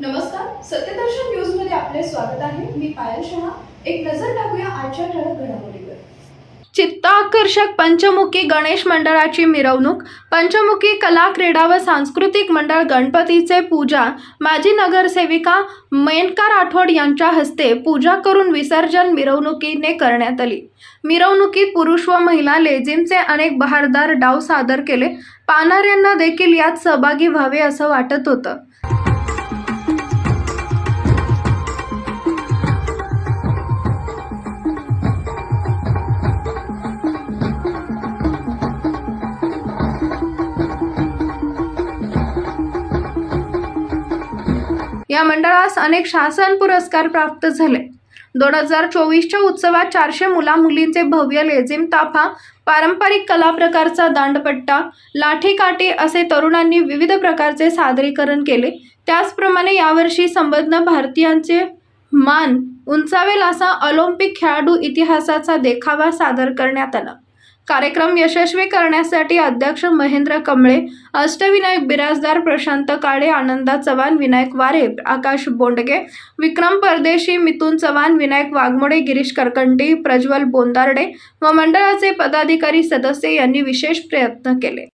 नमस्कार सत्यदर्शन न्यूजमध्ये आपले स्वागत आहे. मी पायल शहा. एक नजर टाकूया आजच्या ठळक घडामोडीवर. चित्ताकर्षक पंचमुखी गणेश मंडळाची मिरवणूक पंचमुखी कला क्रीडा व सांस्कृतिक मंडळ गणपतीचे पूजा माजी नगरसेविका मेनका राठोड यांच्या हस्ते पूजा करून विसर्जन मिरवणुकीने करण्यात आली. मिरवणुकीत पुरुष व महिला लेझिमचे अनेक बहारदार डाव सादर केले. पाहणाऱ्यांना देखील यात सहभागी व्हावे असं वाटत होतं. या मंडळास अनेक शासन पुरस्कार प्राप्त झाले. दोन हजार चोवीसच्या उत्सवात चारशे मुला मुलींचे भव्य लेझिम ताफा पारंपरिक कला प्रकारचा दांडपट्टा लाठीकाठी असे तरुणांनी विविध प्रकारचे सादरीकरण केले. त्याचप्रमाणे यावर्षी संबंध भारतीयांचे मान उंचावेल असा ऑलिम्पिक खेळाडू इतिहासाचा देखावा सादर करण्यात आला. कार्यक्रम यशस्वी करण्यासाठी अध्यक्ष महेंद्र कमळे अष्टविनायक बिराजदार प्रशांत काळे आनंदा चव्हाण विनायक वारे आकाश बोंडगे विक्रम परदेशी मिथुन चव्हाण विनायक वाघमोडे गिरीश करकंडी प्रज्वल बोंदार्डे व मंडळाचे पदाधिकारी सदस्य यांनी विशेष प्रयत्न केले.